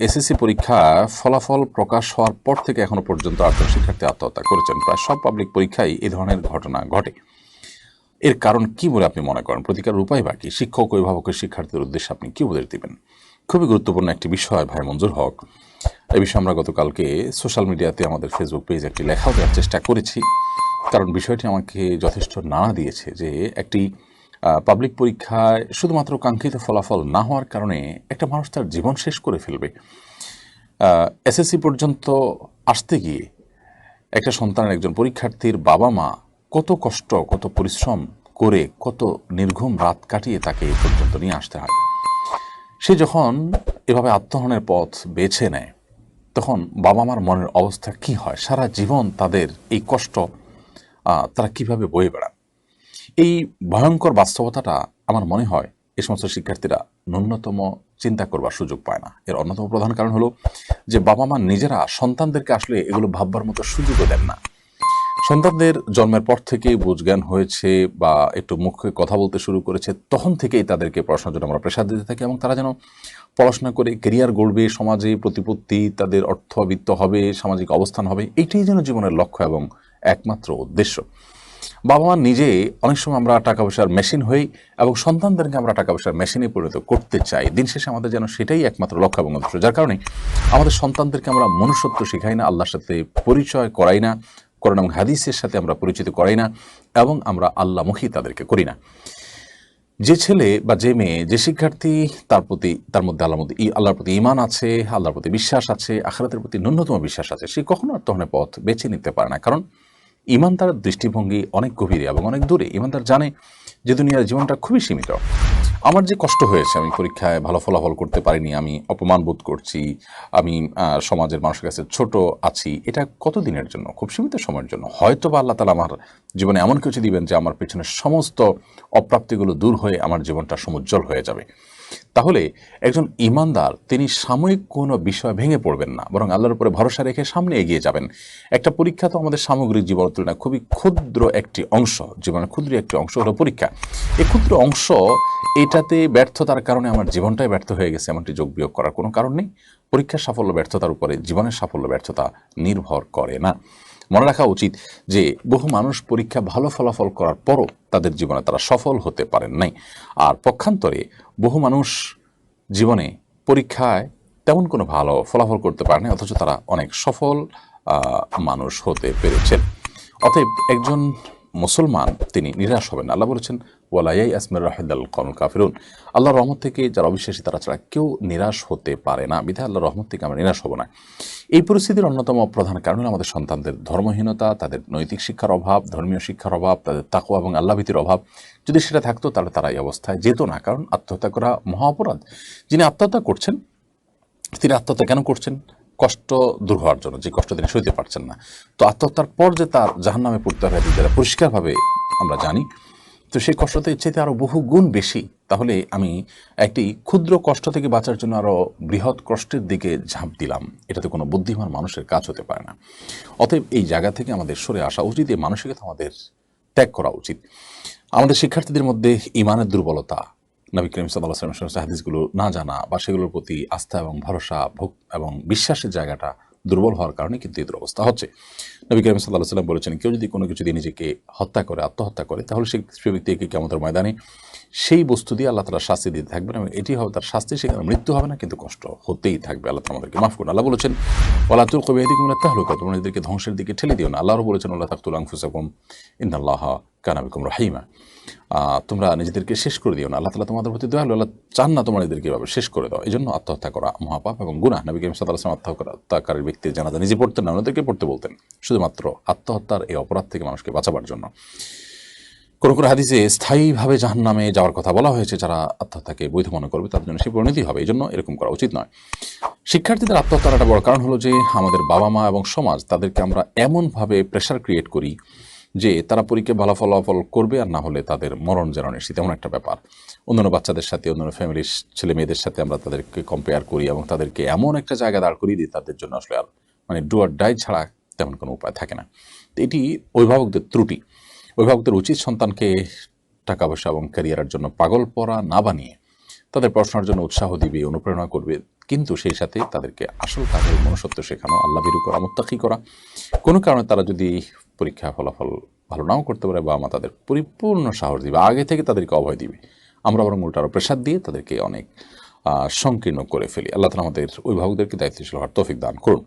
SSC পরীক্ষা ফলাফল প্রকাশ হওয়ার পর থেকে এখনও পর্যন্ত আটজন শিক্ষার্থী আত্মহত্যা করেছেন। প্রায় সব পাবলিক পরীক্ষায় এই ধরনের ঘটনা ঘটে। এর কারণ কি বলে আপনি মনে করেন? প্রতিকার উপায় বাকি শিক্ষক, অভিভাবকের শিক্ষার্থীদের উদ্দেশ্যে আপনি কি উপদেশ দিবেন? খুবই গুরুত্বপূর্ণ একটি বিষয়, ভাই মঞ্জুর হক। এই বিষয়ে আমরা গতকালকে সোশ্যাল মিডিয়াতে আমাদের ফেসবুক পেজ একটি লেখাও দেওয়ার চেষ্টা করেছি। কারণ বিষয়টি আমাকে যথেষ্ট নাড়া দিয়েছে যে একটি পাবলিক পরীক্ষায় শুধুমাত্র কাঙ্ক্ষিত ফলাফল না হওয়ার কারণে একটা মানুষ তার জীবন শেষ করে ফেলবে। এসএসসি পর্যন্ত আসতে গিয়ে একটা সন্তানের একজন পরীক্ষার্থীর বাবা মা কত কষ্ট, কত পরিশ্রম করে, কত নির্ঘুম রাত কাটিয়ে তাকে এই পর্যন্ত নিয়ে আসতে হয়। সে যখন এভাবে আত্মহনের পথ বেছে নেয়, তখন বাবা মার মনের অবস্থা কি হয়? সারা জীবন তাদের এই কষ্ট তারা কীভাবে বয়ে বেড়ান এই ভয়ঙ্কর বাস্তবতাটা আমার মনে হয় এ সমস্ত শিক্ষার্থীরা ন্যূনতম চিন্তা করবার সুযোগ পায় না। এর অন্যতম প্রধান কারণ হলো যে বাবা মা নিজেরা সন্তানদেরকে আসলে এগুলো ভাববার মতো সুযোগও দেন না। সন্তানদের জন্মের পর থেকেই বুঝজ্ঞান হয়েছে বা একটু মুখে কথা বলতে শুরু করেছে, তখন থেকেই তাদেরকে পড়াশোনার জন্য আমরা প্রেশার দিতে থাকি এবং তারা যেন পড়াশোনা করে কেরিয়ার গড়বে, সমাজে প্রতিপত্তি, তাদের অর্থবিত্ত হবে, সামাজিক অবস্থান হবে এটাই যেন জীবনের লক্ষ্য এবং একমাত্র উদ্দেশ্য। বাবা মা নিজে অনেক সময় আমরা টাকা পয়সার মেশিন হই এবং সন্তানদেরকে আমরা টাকা পয়সার মেশিনে পরিণত করতে চাই। দিন শেষে আমাদের যেন সেটাই একমাত্র লক্ষ্য এবং উদ্দেশ্য, যার কারণে আমাদের সন্তানদেরকে আমরা মনুষ্যত্ব শেখাই না, আল্লাহর সাথে পরিচয় করাই না করোনা এবং হাদিসের সাথে আমরা পরিচিত করাই না এবং আমরা আল্লাহমুখী তাদেরকে করি না। যে ছেলে বা যে মেয়ে, যে শিক্ষার্থী, তার প্রতি, তার মধ্যে আল্লাহ মধ্যে আল্লাহর প্রতি ইমান আছে, আল্লাহর প্রতি বিশ্বাস আছে, আখরাতের প্রতি ন্যূনতম বিশ্বাস আছে, সে কখনো আত্মহনের পথ বেছে নিতে পারে না। কারণ ইমানদার দৃষ্টিভঙ্গি অনেক গভীরে এবং অনেক দূরে। ইমান তার জানে যে দুনিয়ার জীবনটা খুবই সীমিত। আমার যে কষ্ট হয়েছে, আমি পরীক্ষায় ভালো ফলাফল করতে পারিনি, আমি অপমান বোধ করছি, আমি সমাজের মানুষের কাছে ছোট আছি, এটা কতদিনের জন্য? খুব সীমিত সময়ের জন্য। হয়তো বা আল্লাহ তালা আমার জীবনে এমন কিছু দিবেন যে আমার পেছনের সমস্ত অপ্রাপ্তিগুলো দূর হয়ে আমার জীবনটা সমুজ্জ্বল হয়ে যাবে। তাহলে একজন ইমানদার, তিনি সাময়িক কোনো বিষয় ভেঙে পড়বেন না, বরং আল্লাহর উপরে ভরসা রেখে সামনে এগিয়ে যাবেন। একটা পরীক্ষা তো আমাদের সামগ্রিক জীবনের তুলনায় খুবই ক্ষুদ্র একটি অংশ, জীবনের ক্ষুদ্র একটি অংশ হলো পরীক্ষা। এই ক্ষুদ্র অংশ, এটাতে ব্যর্থতার কারণে আমার জীবনটাই ব্যর্থ হয়ে গেছে, এমনটি যোগ বিয়োগ করার কোনো কারণ নেই। পরীক্ষার সাফল্য ব্যর্থতার উপরে, জীবনের সাফল্য ব্যর্থতা নির্ভর করে না। মনে রাখা উচিত যে বহু মানুষ পরীক্ষা ভালো ফলাফল করার পরও তাদের জীবনে তারা সফল হতে পারেন নাই। আর পক্ষান্তরে বহু মানুষ জীবনে পরীক্ষায় তেমন কোনো ভালো ফলাফল করতে পারে পারেনি, অথচ তারা অনেক সফল মানুষ হতে পেরেছেন। অতএব একজন মুসলমান তিনি নিরাশ হবেন আল্লাহ বলেছেন ওয়ালাই আসমের রাহেদাল কমল কাফিরুন। আল্লাহর রহমত থেকে যারা অবিশ্বাসী, তারা ছাড়া কেউ নিরাশ হতে পারে না। বিধায় আল্লাহর রহমত থেকে আমরা নিরাশ হব না। এই পরিস্থিতির অন্যতম প্রধান কারণ আমাদের সন্তানদের ধর্মহীনতা, তাদের নৈতিক শিক্ষার অভাব, ধর্মীয় শিক্ষার অভাব, তাদের তাকওয়া এবং আল্লাভীতির অভাব। যদি সেটা থাকতো তাহলে তারা এই অবস্থায় যেত না। কারণ আত্মহত্যা করা মহা অপরাধ। যিনি আত্মহত্যা করছেন, তিনি আত্মহত্যা কেন করছেন? কষ্ট দূর হওয়ার জন্য, যে কষ্ট তিনি সইতে পারছেন না। তো আত্মহত্যার পর যে তার জাহান নামে পড়তে হবে, যেটা পরিষ্কারভাবে আমরা জানি, তো সেই কষ্টতে ইচ্ছেতে আরও বহু গুণ বেশি তাহলে আমি একটি ক্ষুদ্র কষ্ট থেকে বাঁচার জন্য আরও বৃহৎ কষ্টের দিকে ঝাঁপ দিলাম। এটাতে কোনো বুদ্ধিমান মানুষের কাজ হতে পারে না। অতএব এই জায়গা থেকে আমাদের সরে আসা উচিত, এই মানসিকতা আমাদের ত্যাগ করা উচিত। আমাদের শিক্ষার্থীদের মধ্যে ইমানের দুর্বলতা, নবী করিম সাল্লাহ সাল্লাম না জানা বা সেগুলোর প্রতি আস্থা এবং ভরসা, ভোগ এবং বিশ্বাসের জায়গাটা দুর্বল হওয়ার কারণে কিন্তু এই দুরবস্থা হচ্ছে। নবী করিম সাল্লাহ সাল্লাম বলেছেন, কেউ যদি কোনো কিছু দিয়ে নিজেকে হত্যা করে, আত্মহত্যা করে, তাহলে সেই ব্যক্তিকে কেমতের ময়দানে সেই বস্তু দিয়ে আল্লাহ তালা শাস্তি দিতে থাকবেন এবং এটি হবে তার শাস্তি সেখানে মৃত্যু হবে না, কিন্তু কষ্ট হতেই থাকবে। আল্লাহ আমাদেরকে মাফ করুন। আল্লাহ বলেছেন ওলাতুল কবি এদিকে তাহলুকা তোমরা নিজেদেরকে ধ্বংসের দিকে ঠেলে দিও না। আল্লাহরও বলেছেন আল্লাহ তাকতুল আংফুসাকুম ইন্দাল্লাহ কানাবিকুম রাহিমা তোমরা নিজেদেরকে শেষ করে দিও না। আল্লাহ তালা তোমাদের প্রতি দয়ালু। আল্লাহ চান না তোমরা নিজেদেরকে এভাবে শেষ করে দাও। এই জন্য আত্মহত্যা করা মহাপাপ এবং গুণা নবী করিম সাল্লাহ আসলাম আত্মহত্যাকারীর ব্যক্তির জানাজা নিজে পড়তেন না ওনাদেরকে পড়তে বলতেন। শুধুমাত্র আত্মহত্যার এই অপরাধ থেকে মানুষকে বাঁচাবার জন্য। কোনো কোনো হাদিসে স্থায়ীভাবে জাহান নামে যাওয়ার কথা বলা হয়েছে, যারা আত্মহত্যাকে বৈধ মনে করবে তাদের জন্য সে পরিণতি হবে। এই জন্য এরকম করা উচিত নয়। শিক্ষার্থীদের আত্মহত্যার একটা বড় কারণ হলো যে, আমাদের বাবা মা এবং সমাজ, তাদেরকে আমরা এমনভাবে প্রেশার ক্রিয়েট করি যে তারা পরীক্ষায় ভালো ফলাফল করবে আর না হলে তাদের মরণ যেন নিশ্চিত। এমন একটা ব্যাপার। অন্যান্য বাচ্চাদের সাথে, অন্যান্য ফ্যামিলির ছেলে মেয়েদের সাথে আমরা তাদেরকে কম্পেয়ার করি এবং তাদেরকে এমন একটা জায়গা দাঁড় করিয়ে দিই তাদের জন্য আসলে আর মানে ডুয়ার ডাই ছাড়া তেমন কোনো উপায় থাকে না। এটি অভিভাবকদের ত্রুটি। অভিভাবকদের উচিত সন্তানকে টাকা পয়সা এবং ক্যারিয়ারের জন্য পাগল পড়া না বানিয়ে তাদের পড়াশোনার জন্য উৎসাহ দিবে, অনুপ্রেরণা করবে। কিন্তু সেই সাথে তাদেরকে আসল কাজের মনুষ্যত্ব শেখানো, আল্লাহ বিরু করা, মুত্তাকি করা। কোনো কারণে তারা যদি পরীক্ষা ফলাফল ভালো নাও করতে পারে বা মা তাদের পরিপূর্ণ সাহস দিবে, আগে থেকে তাদেরকে অভয় দিবে। আমরা বরং উল্টা আরও প্রেশার দিয়ে তাদেরকে অনেক সংকীর্ণ করে ফেলি। আল্লাহ তালা আমাদের অভিভাবকদেরকে দায়িত্বশীল হওয়ার তৌফিক দান করুন।